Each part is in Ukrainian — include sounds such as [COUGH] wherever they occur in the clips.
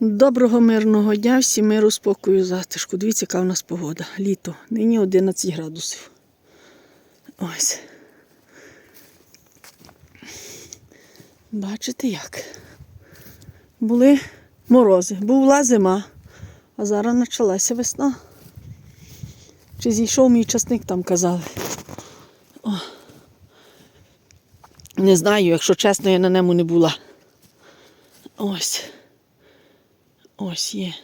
Доброго мирного дня, всім миру, спокою, затишку. Дивіться, яка в нас погода. Літо. Нині 11 градусів. Ось. Бачите як? Були морози, була зима, а зараз почалася весна. Чи зійшов мій часник, там казали. О. Не знаю, якщо чесно, я на ньому не була. Ось. Ось є.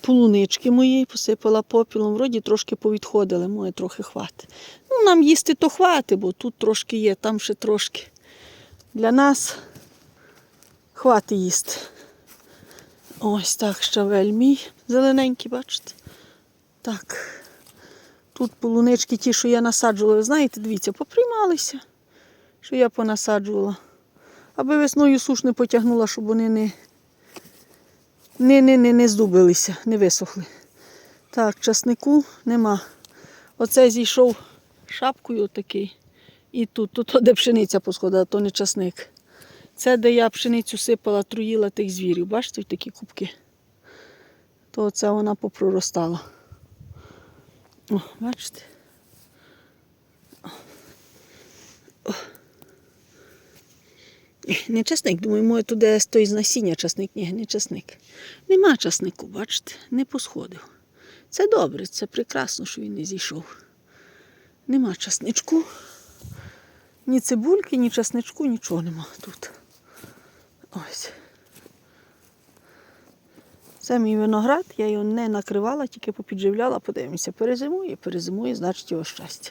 Полунички мої посипала попілом, вроді трошки повідходили, моє трохи хватить. Ну, нам їсти то хватить, бо тут трошки є, там ще трошки. Для нас хватить їсти. Ось так щавель мій зелененький, бачите? Так. Тут полунички ті, що я насаджувала, ви знаєте, дивіться, поприймалися, що я понасаджувала. Аби весною суш не потягнула, щоб вони не, не, не, не, не здубилися, не висохли. Так, часнику нема. Оце зійшов шапкою отакий. І тут, тут де пшениця посходила, то не часник. Це де я пшеницю сипала, труїла тих звірів. Бачите, такі кубки. То оце вона попроростала. О, бачите? О. Не часник, думаю, моє туди стоїть з насіння часник, ні, не часник. Нема часнику, бачите, не посходив. Це добре, це прекрасно, що він не зійшов. Нема часничку. Ні цибульки, ні часничку, нічого нема тут. Ось. Це мій виноград, я його не накривала, тільки попідживляла, подивимося, перезимує, перезимує, значить його щастя.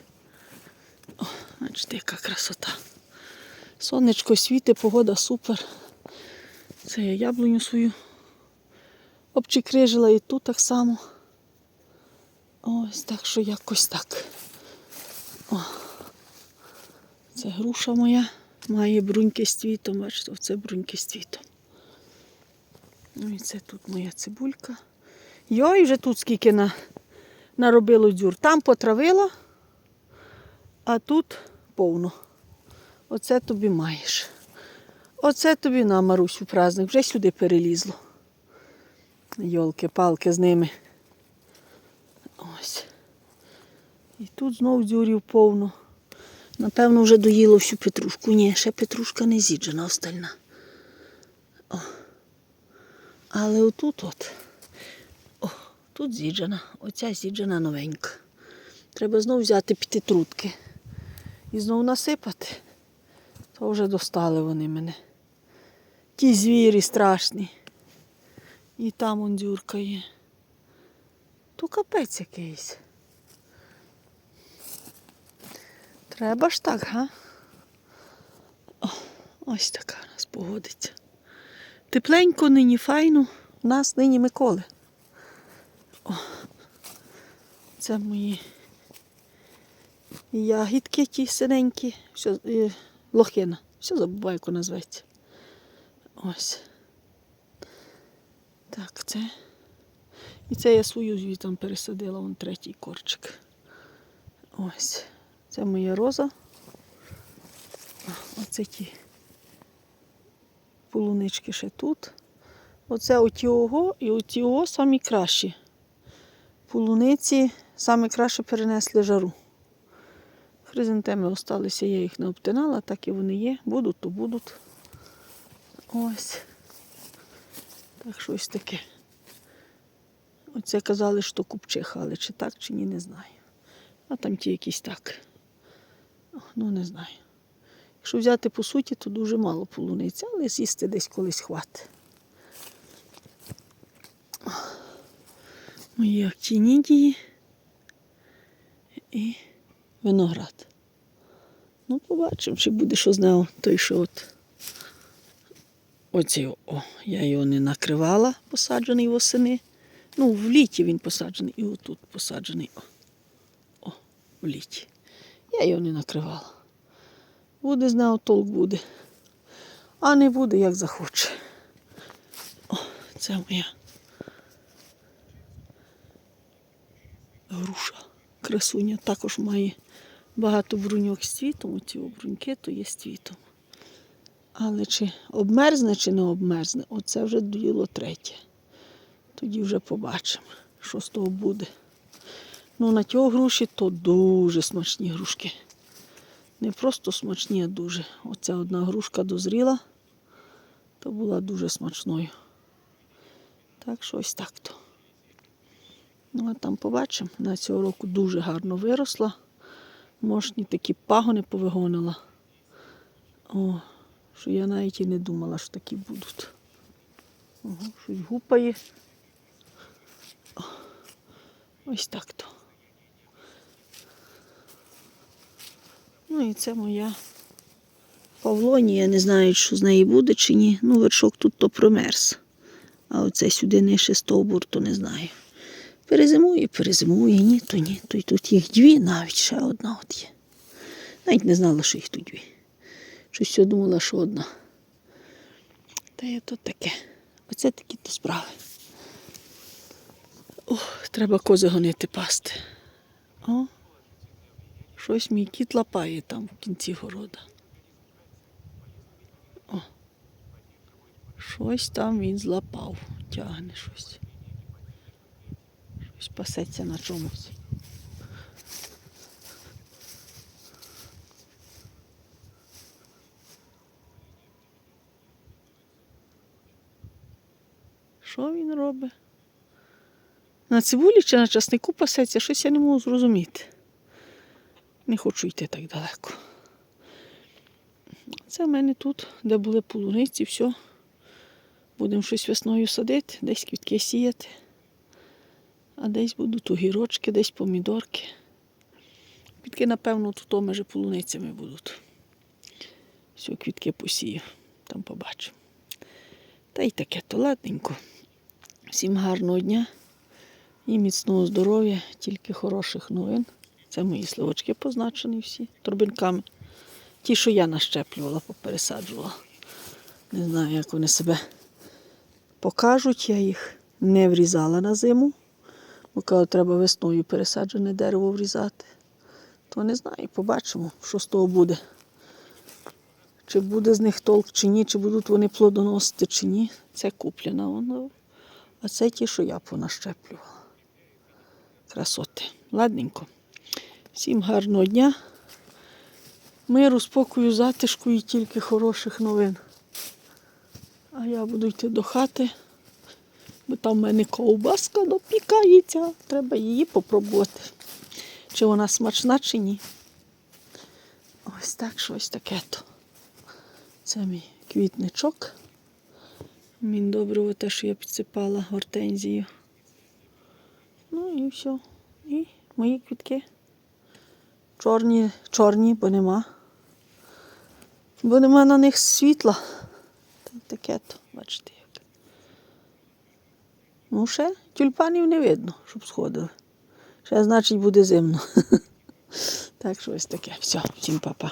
О, бачите, яка красота. Сонечко світить, погода супер. Це я яблуню свою обчикрижила і тут так само. Ось так що якось так. О. Це груша моя, має бруньки з цвітом, бачите, оце бруньки з цвітом. Ну і це тут моя цибулька. Йой, вже тут скільки на, наробило дзюр. Там потравила, а тут повно. Оце тобі маєш. Оце тобі на Марусю праздник. Вже сюди перелізло. Йолки-палки з ними. Ось. І тут знов дзюрів повно. Напевно, вже доїло всю петрушку. Ні, ще петрушка не зіджена остальна. О. Але отут от. О, тут зіджена. Оця зіджена новенька. Треба знов взяти п'ятитрутки. І знов насипати. То вже достали вони мене. Ті звірі страшні. І там он дзюрка є. То капець якийсь. Треба ж так, га? О, ось така у нас погодиться. Тепленько нині файно. У нас нині Миколи. О, це мої ягідки ті синенькі, що, лохина. Що забуваю, як вона. Ось. Так, це. І це я свою звітом пересадила, вон третій корчик. Ось. Це моя роза. Оце ті полунички ще тут. Оце отіого і отіого самі кращі. Полуниці самі краще перенесли жару. Хризантеми осталися, я їх не обтинала, так і вони є. Будуть, то будуть. Ось. Так щось таке. Оце казали, що купчиха, але чи так, чи ні, не знаю. А там ті якісь так. Ну, не знаю. Якщо взяти по суті, то дуже мало полуниці, але з'їсти десь колись хватить. Мої актінідії і виноград. Ну, побачимо, чи буде що з нього той, що от. Оці, о, я його не накривала, посаджений восени. Ну, в літі він посаджений і отут посаджений. О, о в літі. Я його не накривала. Буде з нього толк буде. А не буде, як захоче. О, це моя груша. Красуня також має багато бруньок з цвітом. Оці бруньки то є з цвітом. Але чи обмерзне, чи не обмерзне, оце вже діло третє. Тоді вже побачимо, що з того буде. Ну, на ті груші то дуже смачні грушки. Не просто смачні, а дуже. Оця одна грушка дозріла, то була дуже смачною. Так що ось так то. Ну, а там побачимо. На цього року дуже гарно виросла. Мошні такі пагони повигонила. О, що я навіть і не думала, що такі будуть. Ого, щось гупає. О, Ось так то. Ну і це моя павлонія. Не знаю, що з неї буде чи ні. Ну, вершок тут то промерз. А оце сюди нижче стовбур, то не знаю. Перезимує, перезимує, ні, то ні. То й тут їх дві, навіть ще одна от є. Навіть не знала, що їх тут дві. Щось я думала, що одна. Та є то таке. Оце такі то справи. Ох, треба кози гонити пасти. О, щось мій кіт лапає там в кінці города. О, щось там він злапав, тягне щось. Щось пасеться на чомусь. Що він робить? На цибулі чи на часнику пасеться, щось я не можу зрозуміти. Не хочу йти так далеко. Це в мене тут, де були полуниці, все. Будемо щось весною садити, десь квітки сіяти. А десь будуть огірочки, десь помідорки. Квітки, напевно, тут межі полуницями будуть. Все, квітки посію, там побачимо. Та й таке то ладненько. Всім гарного дня і міцного здоров'я, тільки хороших новин. Це мої сливочки позначені всі торбинками. Ті, що я нащеплювала, попересаджувала. Не знаю, як вони себе покажуть. Я їх не врізала на зиму. Бо треба весною пересаджене дерево врізати. То не знаю, побачимо, що з того буде. Чи буде з них толк, чи ні, чи будуть вони плодоносити, чи ні. Це куплена воно. А це ті, що я понащеплювала. Красоти. Ладненько. Всім гарного дня. Миру, спокою, затишку і тільки хороших новин. А я буду йти до хати, бо там в мене ковбаска допікається. Треба її попробувати. Чи вона смачна, чи ні. Ось так щось таке то. Це мій квітничок. Він добре те, що я підсипала гортензію. Ну і все. І мої квітки. Чорні, чорні, бо нема. Бо нема на них світла. Таке то, бачите. Ну, ще тюльпанів не видно, щоб сходили. Ще, значить, буде зимно. [LAUGHS] Так що ось таке. Все, всім па-па.